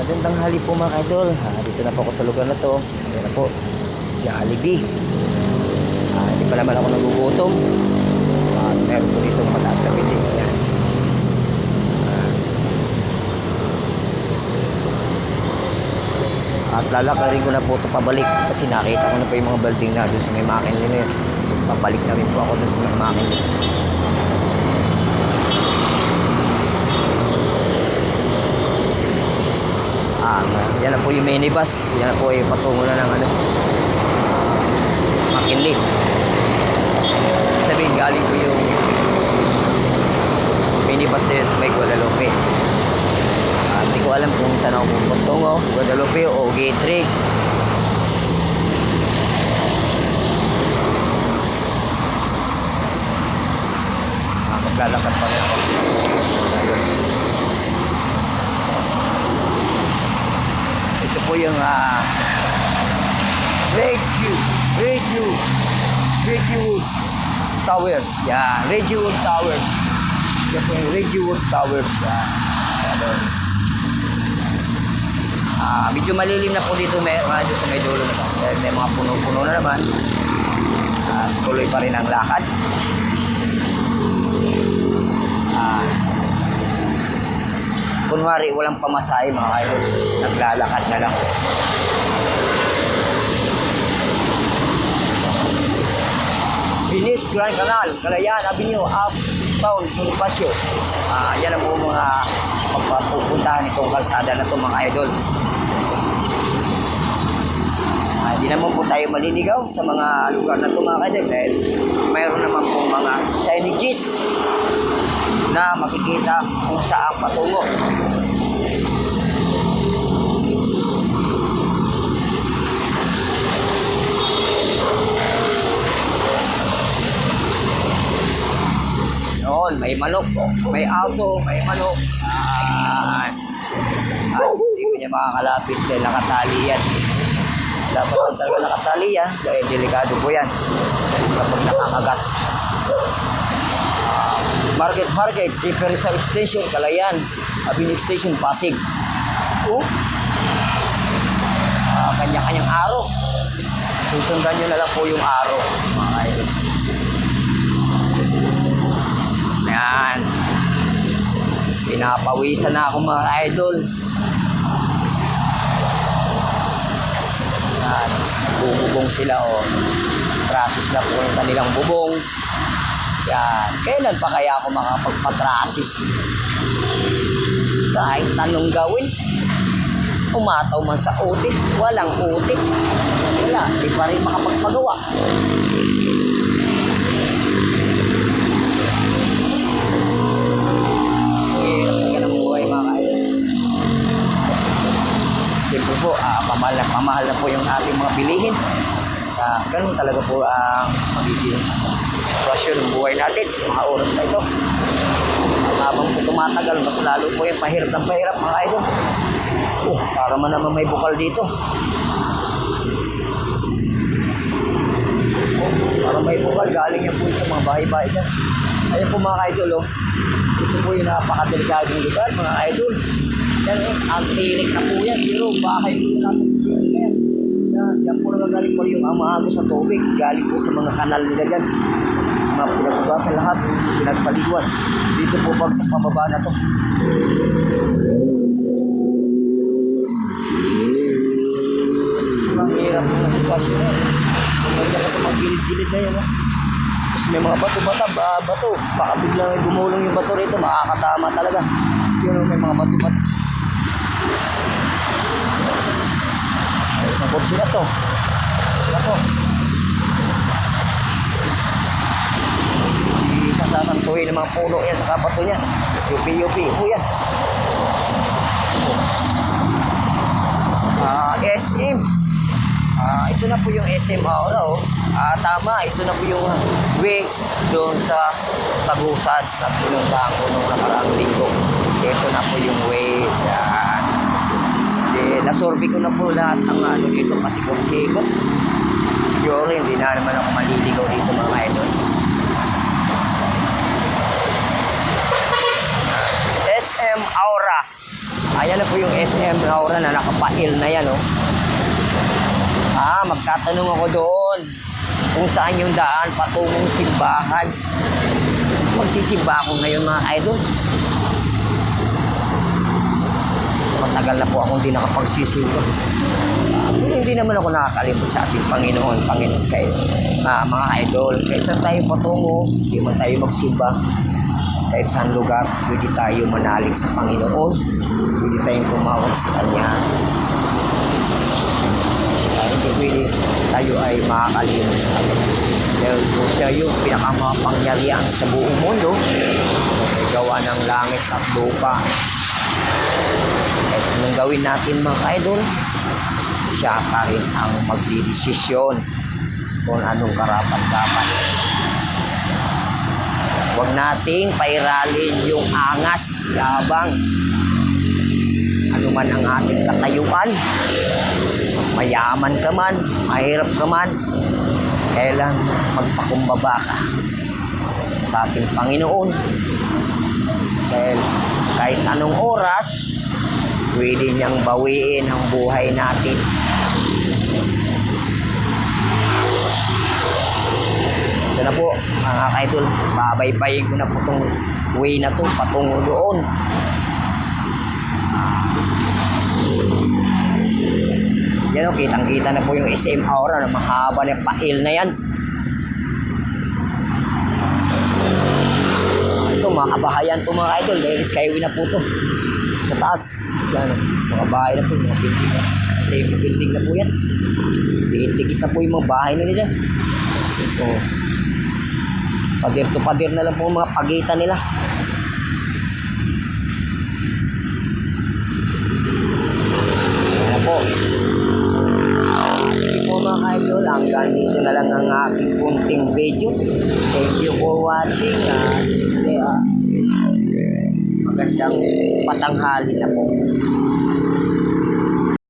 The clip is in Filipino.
Magandang hali po mga idol. Ah, dito na po ako sa lugar na to. Ayan na po. Jollibee. Ah, hindi pa naman ako nagugutom. At meron po dito mataas na building. Ayan. Ah. At lalakarin ko na po ito pabalik kasi nakita ko na po yung mga building na doon sa may makin nila. So, pabalik na rin po ako doon sa may makin nila. Ah, yan na po yung minibus. Yan po yung patungo na ng ano. McKinley. Sabihin galing po yung minibus na yun sa may Guadalupe. Ah, hindi ko alam kung saan ako pupuntungo. Guadalupe o Gate 3. Ah, maglalakad pa rin ako. Ito po yung ah Radio, Radio, Radiowood Towers. Yan, Radiowood Towers. Yan po yung Radiowood Towers. Yan. Ano. Ah, medyo malilim na po dito may, dito sa may dulo naman. Dahil may mga puno-puno na naman. At tuloy pa rin ang lakad. Ah, kunwari walang pamasahe mga kayo. Naglalakad na lang. Bilis Grand Canal, Calayan Avenue, Uptown, Bonifacio. Ah, yan ang mga pagpapupuntahan itong kalsada na ito mga idol. Ah, di naman po tayo maliligaw sa mga lugar na ito mga idol dahil mayroon naman po mga signages na makikita kung saan patungo. Noon, may manok, may aso, may manok. Ah, ah, hindi ko niya makakalapit dahil nakatali yan. Dapat lang talaga nakatali yan dahil delikado po yan kapag nakakagat. Market Market, Jefferson Extension, Kalayan, Avenue Extension, Pasig. Oh. Ah, kanya-kanyang araw. Susundan nyo na lang po yung araw, mga idol. Yan. Pinapawisan na ako mga idol. Yan. Bububong sila o. Trasis na po yung kanilang bubong. Yan. Kailan pa kaya ako makapagpatrasis? Kahit tanong gawin. Umataw man sa utik. Walang utik. Wala. Di pa rin makapagpagawa. Siyempre po, ah, pamahal na pamahal na po yung ating mga bilihin. Ah, ganun talaga po ang magiging sitwasyon ng buhay natin sa mga oras na ito. Habang po tumatagal, mas lalo po yung pahirap ng pahirap mga idol. Oh, para man naman may bukal dito. Oh, para may bukal, galing yan po sa mga bahay-bahay dyan. Ayun po mga idol, oh. Ito po yung napakadelikadong lugar, mga idol. Yan eh, ang tirik na po yan. Pero bahay po nasa tirik na yan. Yan, yan po nagagaling po yung amahago sa tubig. Galing po sa mga kanal nila dyan. Mga pinagbugasan lahat, pinagpaliguan. Dito po pag sa pababa na to. Ang hirap na sitwasyon na yan. Kumanda ka sa mga gilid-gilid na yan. Oh. Tapos may mga bato-bata, ba, bato. Baka biglang gumulong yung bato rito, makakatama talaga. Yun, may mga bato-bato. Nabot sila to. Sila to. Isasasantuhin ng mga puno yan sa kabato niya. Yupi-yupi. Oh, yan. Ah, SM. Ah, ito na po yung SM Aura, oh. Ah, tama, ito na po yung way doon sa Tagusan na pinuntahan ko nung nakaraang linggo. Ito na po yung way. Yan. Nasorbi ko na po lahat ng ano dito, pasikot-sikot. Siguro hindi na naman ako maliligaw dito mga idol. SM Aura. Ayan na po yung SM Laura na nakapail na yan, oh. Ah, magtatanong ako doon kung saan yung daan patungong simbahan. Magsisimba ako ngayon mga idol. Matagal na po akong hindi nakapagsisimba. Ah, hindi naman ako nakakalimot sa ating Panginoon, Panginoon kayo. Ah, mga idol, kahit saan tayo patungo, hindi man tayo magsimba. Kahit saan lugar, pwede tayo manalig sa Panginoon. Pwede tayong tumawag sa Kanya. Ah, hindi pwede tayo ay makakalimot sa Kanya. Dahil po siya yung pinakamapangyarihan sa buong mundo. Gawa ng langit at lupa. Anong gawin natin mga idol, siya pa rin ang magdidesisyon kung anong karapat dapat. Huwag nating pairalin yung angas, yabang. Ano man ang ating katayuan, mayaman ka man, mahirap ka man, kailan magpakumbaba ka sa ating Panginoon. Dahil kahit anong oras, pwede niyang bawiin ang buhay natin. Ito na po, mga kaidol, babaybayin ko na po itong way na to patungo doon. Yan o, kitang-kita na po yung SM Aura na mahaba na pail na yan. Ito, mga kabahayan to mga idol, dahil skyway na po to. Sa taas, yan mga bahay na po, mga building na. Same building na po yan. Dikit-dikit na po yung mga bahay nila dyan. Ito, pader to pader na lang po mga pagitan nila. Yan po. Hindi po mga idol, hanggang dito na lang ang aking kunting video. Thank you for watching. Uh, stay, uh, magandang patanghali na po.